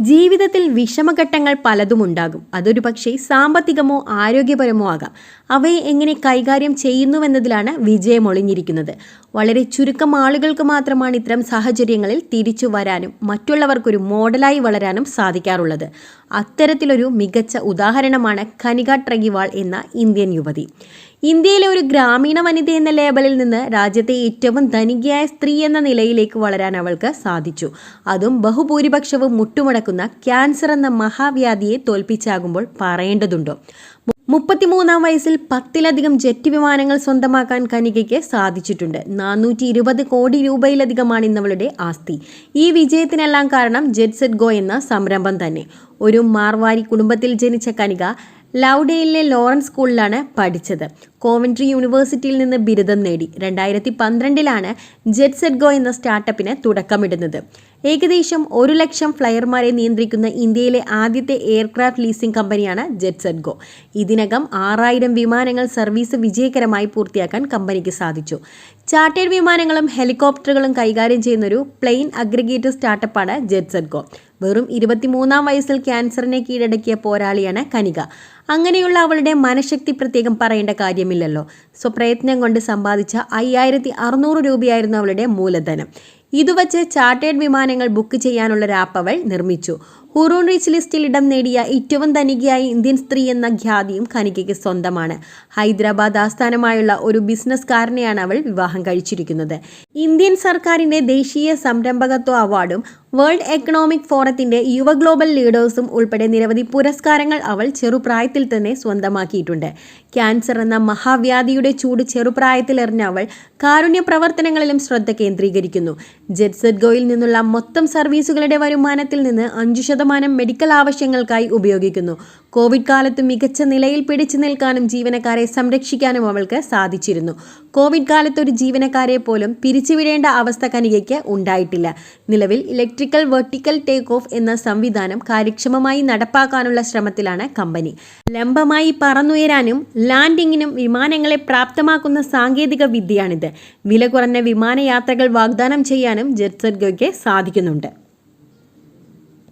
ജീവിതത്തിൽ വിഷമഘട്ടങ്ങൾ പലതുമുണ്ടാകും. അതൊരു പക്ഷേ സാമ്പത്തികമോ ആരോഗ്യപരമോ ആകാം. അവയെ എങ്ങനെ കൈകാര്യം ചെയ്യുന്നുവെന്നതിലാണ് വിജയം ഒളിഞ്ഞിരിക്കുന്നത്. വളരെ ചുരുക്കം ആളുകൾക്ക് മാത്രമാണ് ഇത്തരം സാഹചര്യങ്ങളിൽ തിരിച്ചു വരാനും മറ്റുള്ളവർക്കൊരു മോഡലായി വളരാനും സാധിക്കാറുള്ളത്. അത്തരത്തിലൊരു മികച്ച ഉദാഹരണമാണ് കനിക ട്രഗിവാൾ എന്ന ഇന്ത്യൻ യുവതി. ഇന്ത്യയിലെ ഒരു ഗ്രാമീണ വനിത എന്ന ലേബലിൽ നിന്ന് രാജ്യത്തെ ഏറ്റവും ധനികയായ സ്ത്രീ എന്ന നിലയിലേക്ക് വളരാൻ അവൾക്ക് സാധിച്ചു. അതും ബഹുഭൂരിപക്ഷവും മുട്ടുമടക്കുന്ന ക്യാൻസർ എന്ന മഹാവ്യാധിയെ തോൽപ്പിച്ചാകുമ്പോൾ പറയേണ്ടതുണ്ടോ? മുപ്പത്തിമൂന്നാം വയസ്സിൽ പത്തിലധികം ജെറ്റ് വിമാനങ്ങൾ സ്വന്തമാക്കാൻ കനികയ്ക്ക് സാധിച്ചിട്ടുണ്ട്. നാനൂറ്റി ഇരുപത് കോടി രൂപയിലധികമാണ് ഇന്നവളുടെ ആസ്തി. ഈ വിജയത്തിനെല്ലാം കാരണം ജെറ്റ് സെറ്റ് ഗോ എന്ന സംരംഭം തന്നെ. ഒരു മാർവാരി കുടുംബത്തിൽ ജനിച്ച കനിക ലൗഡയിലെ ലോറൻസ് സ്കൂളിലാണ് പഠിച്ചത്. കോവൻട്രി യൂണിവേഴ്സിറ്റിയിൽ നിന്ന് ബിരുദം നേടി. രണ്ടായിരത്തി പന്ത്രണ്ടിലാണ് ജെറ്റ് സെറ്റ് ഗോ എന്ന സ്റ്റാർട്ടപ്പിന് തുടക്കമിടുന്നത്. ഏകദേശം ഒരു ലക്ഷം ഫ്ലയർമാരെ നിയന്ത്രിക്കുന്ന ഇന്ത്യയിലെ ആദ്യത്തെ എയർക്രാഫ്റ്റ് ലീസിംഗ് കമ്പനിയാണ് ജെറ്റ്സെറ്റ് ഗോ ഇതിനകം ആറായിരം വിമാനങ്ങൾ സർവീസ് വിജയകരമായി പൂർത്തിയാക്കാൻ കമ്പനിക്ക് സാധിച്ചു. ചാർട്ടേഡ് വിമാനങ്ങളും ഹെലികോപ്റ്ററുകളും കൈകാര്യം ചെയ്യുന്നൊരു പ്ലെയിൻ അഗ്രിഗേറ്റർ സ്റ്റാർട്ടപ്പാണ് ജെറ്റ്സെറ്റ് ഗോ വെറും ഇരുപത്തിമൂന്നാം വയസ്സിൽ ക്യാൻസറിനെ കീഴടക്കിയ പോരാളിയാണ് കനിക. അങ്ങനെയുള്ള അവളുടെ മനഃശക്തി പ്രത്യേകം പറയേണ്ട കാര്യമില്ലല്ലോ. സ്വപ്രയത്നം കൊണ്ട് സമ്പാദിച്ച അയ്യായിരത്തി അറുന്നൂറ് രൂപയായിരുന്നു അവളുടെ മൂലധനം. ഇതുവച്ച് ചാർട്ടേഡ് വിമാനങ്ങൾ ബുക്ക് ചെയ്യാനുള്ള ഒരു ആപ്പ് അവൾ നിർമ്മിച്ചു. ഹുറൂൺ റീച്ച് ലിസ്റ്റിൽ ഇടം നേടിയ ഏറ്റവും ധനികയായ ഇന്ത്യൻ സ്ത്രീ എന്ന ഖ്യാതിയും ഖനികയ്ക്ക് സ്വന്തമാണ്. ഹൈദരാബാദ് ആസ്ഥാനമായുള്ള ഒരു ബിസിനസ്സുകാരനെയാണ് അവൾ വിവാഹം കഴിച്ചിരിക്കുന്നത്. ഇന്ത്യൻ സർക്കാരിന്റെ ദേശീയ സംരംഭകത്വ അവാർഡും വേൾഡ് എക്കണോമിക് ഫോറത്തിന്റെ യുവ ഗ്ലോബൽ ലീഡേഴ്സും ഉൾപ്പെടെ നിരവധി പുരസ്കാരങ്ങൾ അവൾ ചെറുപ്രായത്തിൽ തന്നെ സ്വന്തമാക്കിയിട്ടുണ്ട്. ക്യാൻസർ എന്ന മഹാവ്യാധിയുടെ ചൂട് ചെറുപ്രായത്തിൽ എറിഞ്ഞ അവൾ കാരുണ്യ പ്രവർത്തനങ്ങളിലും ശ്രദ്ധ കേന്ദ്രീകരിക്കുന്നു. ജെറ്റ്സെറ്റ് ഗോയിൽ നിന്നുള്ള മൊത്തം സർവീസുകളുടെ വരുമാനത്തിൽ നിന്ന് അഞ്ചു ശതമാനം മെഡിക്കൽ ആവശ്യങ്ങൾക്കായി ഉപയോഗിക്കുന്നു. കോവിഡ് കാലത്ത് മികച്ച നിലയിൽ പിടിച്ചു നിൽക്കാനും ജീവനക്കാരെ സംരക്ഷിക്കാനും അവൾക്ക് സാധിച്ചിരുന്നു. കോവിഡ് കാലത്ത് ഒരു ജീവനക്കാരെ പോലും പിരിച്ചുവിടേണ്ട അവസ്ഥ കനികയ്ക്ക് ഉണ്ടായിട്ടില്ല. നിലവിൽ ഇലക്ട്രിക്കൽ വെർട്ടിക്കൽ ടേക്ക് ഓഫ് എന്ന സംവിധാനം കാര്യക്ഷമമായി നടപ്പാക്കാനുള്ള ശ്രമത്തിലാണ് കമ്പനി. ലംബമായി പറന്നുയരാനും ലാൻഡിങ്ങിനും വിമാനങ്ങളെ പ്രാപ്തമാക്കുന്ന സാങ്കേതിക വിദ്യയാണിത്. വില കുറഞ്ഞ വിമാനയാത്രകൾ വാഗ്ദാനം ചെയ്യാനും ജെറ്റ്സെറ്റ് ഗോയ്ക്ക് സാധിക്കുന്നുണ്ട്.